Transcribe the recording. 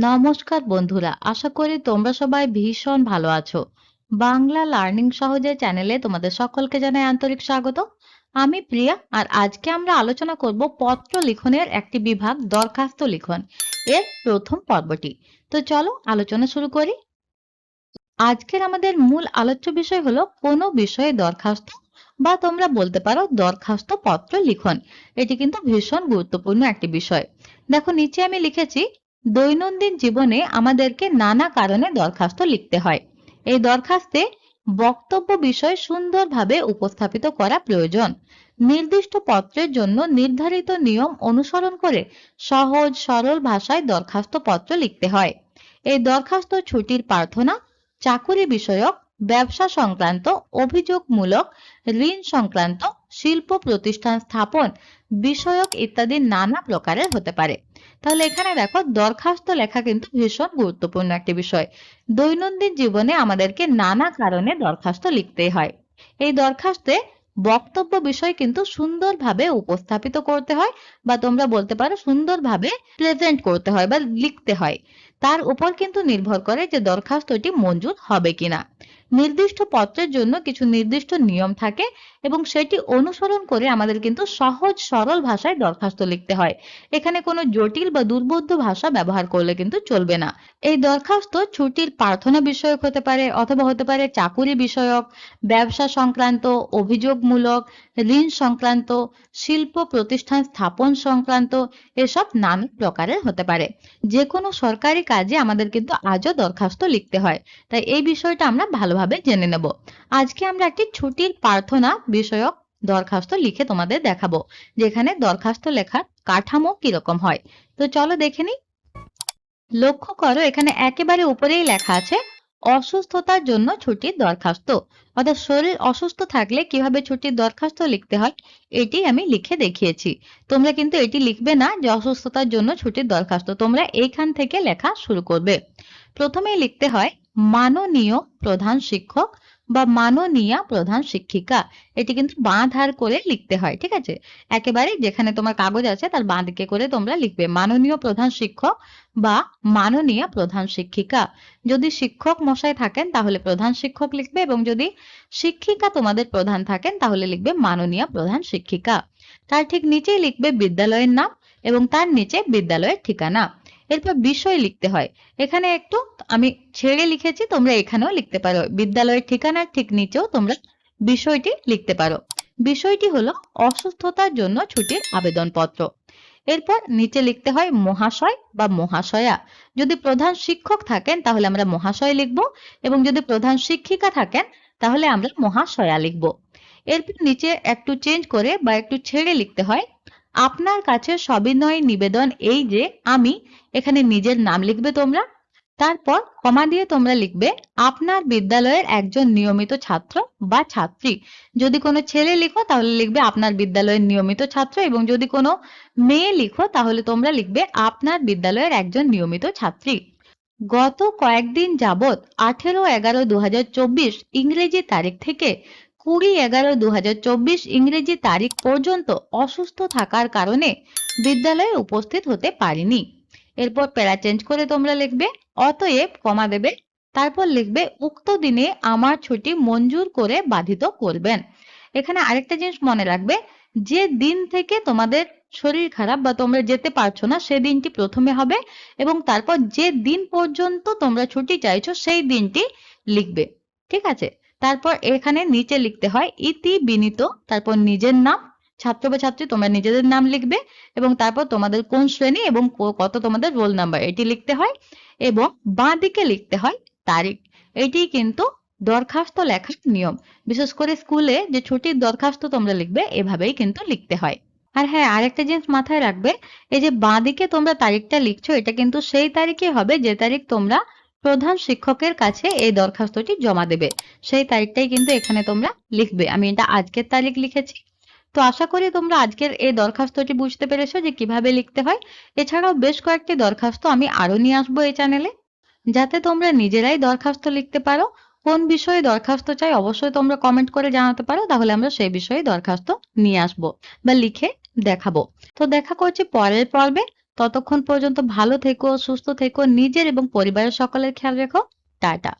নমস্কার বন্ধুরা, আশা করি তোমরা সবাই ভীষণ ভালো আছো। বাংলা লার্নিং সহজে চ্যানেলে তোমাদের সকলকে জানাই আন্তরিক স্বাগত। আমি প্রিয়া, আর আজকে আমরা আলোচনা করব পত্র লিখনের একটি বিভাগ, দরখাস্ত লিখন। এর প্রথম পর্বটি। তো চলো আলোচনা শুরু করি। আজকের আমাদের মূল আলোচ্য বিষয় হলো কোনো বিষয়ে দরখাস্ত বা তোমরা বলতে পারো দরখাস্ত পত্র লিখন। এটি কিন্তু ভীষণ গুরুত্বপূর্ণ একটি বিষয়। দেখো, নিচে আমি লিখেছি দৈনন্দিন জীবনে আমাদেরকে নানা কারণে দরখাস্ত লিখতে হয়। এই দরখাস্তে বক্তব্য বিষয় সুন্দরভাবে উপস্থাপিত করা প্রয়োজন। নির্দিষ্ট পত্রের জন্য নির্ধারিত নিয়ম অনুসরণ করে সহজ, সরল ভাষায় দরখাস্ত পত্র লিখতে হয়। এই দরখাস্ত ছুটির প্রার্থনা, চাকুরি বিষয়ক, ব্যবসা সংক্রান্ত, অভিযোগমূলক, ঋণ সংক্রান্ত শিল্প প্রতিষ্ঠান স্থাপন, বিষয়ক ইত্যাদি নানা প্রকারের হতে পারে। তাহলে এখানে দেখো, দরখাস্ত লেখা কিন্তু ভীষণ গুরুত্বপূর্ণ একটি বিষয়। দৈনন্দিন জীবনে আমাদেরকে নানা কারণে দরখাস্ত লিখতে হয়। এই দরখাস্তে বক্তব্য বিষয় কিন্তু সুন্দরভাবে উপস্থাপিত করতে হয় বা তোমরা বলতে পারো সুন্দরভাবে প্রেজেন্ট করতে হয় বা লিখতে হয়। তার উপর কিন্তু নির্ভর করে যে দরখাস্তটি মঞ্জুর হবে কিনা। নির্দিষ্ট পত্রের জন্য কিছু নির্দিষ্ট নিয়ম থাকে এবং সেটি অনুসরণ করে আমাদের কিন্তু সহজ, সরল ভাষায় দরখাস্ত লিখতে হয়। এখানে কোনো জটিল বা দুর্বোধ্য ভাষা ব্যবহার করলে কিন্তু চলবে না। এই দরখাস্ত ছুটির প্রার্থনা বিষয়ক হতে পারে অথবা হতে পারে চাকুরি বিষয়ক, ব্যবসা সংক্রান্ত, অভিযোগমূলক, ঋণ সংক্রান্ত, শিল্প প্রতিষ্ঠান স্থাপন সংক্রান্ত, এসব নানা প্রকারের হতে পারে। যে কোনো সরকারি কাজে আমাদের কিন্তু আজও দরখাস্ত লিখতে হয়। তাই এই বিষয়টা আমরা ভালোভাবে জেনে নেব। আজকে আমরা একটি ছুটির প্রার্থনা বিষয়ক দরখাস্ত লিখে তোমাদের দেখাবো, যেখানে দরখাস্ত লেখার কাঠামো কীরকম হয়। তো চলো দেখে নিই। লক্ষ্য করো, এখানে একেবারে উপরেই লেখা আছে অসুস্থতার জন্য ছুটির দরখাস্ত। অর্থাৎ শরীর অসুস্থ থাকলে কীভাবে ছুটির দরখাস্ত লিখতে হয়, এটি আমি লিখে দেখিয়েছি। তোমরা কিন্তু এটি লিখবে না যে অসুস্থতার জন্য ছুটির দরখাস্ত। তোমরা এইখান থেকে লেখা শুরু করবে। প্রথমেই লিখতে হয়, মাননীয় প্রধান শিক্ষক বা মাননীয়া প্রধান শিক্ষিকা, এটি কিন্তু বাঁ ধার করে লিখতে হয়, ঠিক আছে? একেবারে যেখানে তোমার কাগজ আছে, তার বাঁ দিকে করে তোমরা লিখবে, মাননীয় প্রধান শিক্ষক বা মাননীয়া প্রধান শিক্ষিকা। যদি শিক্ষক মশাই থাকেন, তাহলে প্রধান শিক্ষক লিখবে এবং যদি শিক্ষিকা তোমাদের প্রধান থাকেন, তাহলে লিখবে মাননীয়া প্রধান শিক্ষিকা। তার ঠিক নিচেই লিখবে বিদ্যালয়ের নাম এবং তার নিচে বিদ্যালয়ের ঠিকানা। এরপর বিষয় লিখতে হয়। এখানে একটু আমি ছেড়ে লিখেছি, তোমরা এখানেও লিখতে পারো। বিদ্যালয়ের ঠিকানার ঠিক নিচেও তোমরা বিষয়টি লিখতে পারো। বিষয়টি হলো অসুস্থতার জন্য ছুটির আবেদনপত্র। এরপর নিচে লিখতে হয় মহাশয় বা মহাশয়া। যদি প্রধান শিক্ষক থাকেন, তাহলে আমরা মহাশয় লিখব এবং যদি প্রধান শিক্ষিকা থাকেন, তাহলে আমরা মহাশয়া লিখব। এরপর নিচে একটু চেঞ্জ করে বা একটু ছেড়ে লিখতে হয় আপনার কাছে সবিনয় নিবেদন এই যে, আমি এখানে নিজের নাম লিখবে তোমরা, তারপর কমা দিয়ে তোমরা লিখবে, আপনার বিদ্যালয়ের একজন নিয়মিত ছাত্র বা ছাত্রী। যদি কোনো ছেলে লিখো, তাহলে লিখবে, আপনার বিদ্যালয়ের নিয়মিত ছাত্র। এবং যদি কোনো মেয়ে লিখো, তাহলে তোমরা লিখবে, আপনার বিদ্যালয়ের একজন নিয়মিত ছাত্রী। গত কয়েকদিন যাবৎ, আঠেরো এগারো দু ইংরেজি তারিখ থেকে কুড়ি এগারো দু ইংরেজি তারিখ পর্যন্ত অসুস্থ থাকার কারণে বিদ্যালয়ে উপস্থিত হতে পারিনি। এরপর প্যারা চেঞ্জ করে তোমরা লিখবে, অতএব কমা দেবে, তারপর লিখবে, উক্ত দিনে আমার ছুটি মঞ্জুর করে বাধিত করবেন। এখানে আরেকটা জিনিস মনে রাখবে, যে দিন থেকে তোমাদের শরীর খারাপ বা তোমরা যেতে পারছ না, সে দিনটি প্রথমে হবে এবং তারপর যে দিন পর্যন্ত তোমরা ছুটি চাইছো, সেই দিনটি লিখবে। ঠিক আছে? তারপর এখানে নিচে লিখতে হয় ইতি বিনীত তারপর নিজের নাম, ছাত্র বা ছাত্রী তোমরা নিজেদের নাম লিখবে এবং তারপর তোমাদের কোন শ্রেণি এবং কত তোমাদের রোল নাম্বার এটি লিখতে হয় এবং বাঁ দিকে লিখতে হয় তারিখ। এটি কিন্তু দরখাস্ত লেখার নিয়ম। বিশেষ করে স্কুলে যে ছুটির দরখাস্ত তোমরা লিখবে, এভাবেই কিন্তু লিখতে হয়। আর হ্যাঁ আরেকটা জিনিস মাথায় রাখবে, এই যে বাঁ দিকে তোমরা তারিখটা লিখছো, এটা কিন্তু সেই তারিখে হবে যে তারিখ তোমরা প্রধান শিক্ষকের কাছে এই দরখাস্তটি জমা দেবে। সেই তারিখটাই কিন্তু এখানে তোমরা লিখবে। আমি এটা আজকের তারিখ লিখেছি। তো আশা করি তোমরা আজকের এই দরখাস্তটি বুঝতে পেরেছ যে কীভাবে লিখতে হয়। এছাড়াও বেশ কয়েকটি দরখাস্ত আমি আরও নিয়ে আসব এই চ্যানেলে। যাতে তোমরা নিজেরাই দরখাস্ত লিখতে পারো। কোন বিষয়ে দরখাস্ত চাই অবশ্যই তোমরা কমেন্ট করে জানাতে পারো। তাহলে আমরা সেই বিষয়ে দরখাস্ত নিয়ে আসব বা লিখে দেখাবো। তো দেখা করছি পরের পর্বে। ততক্ষণ পর্যন্ত ভালো থেকো সুস্থ থেকো নিজের এবং পরিবারের সকলের খেয়াল রেখো। টাটা।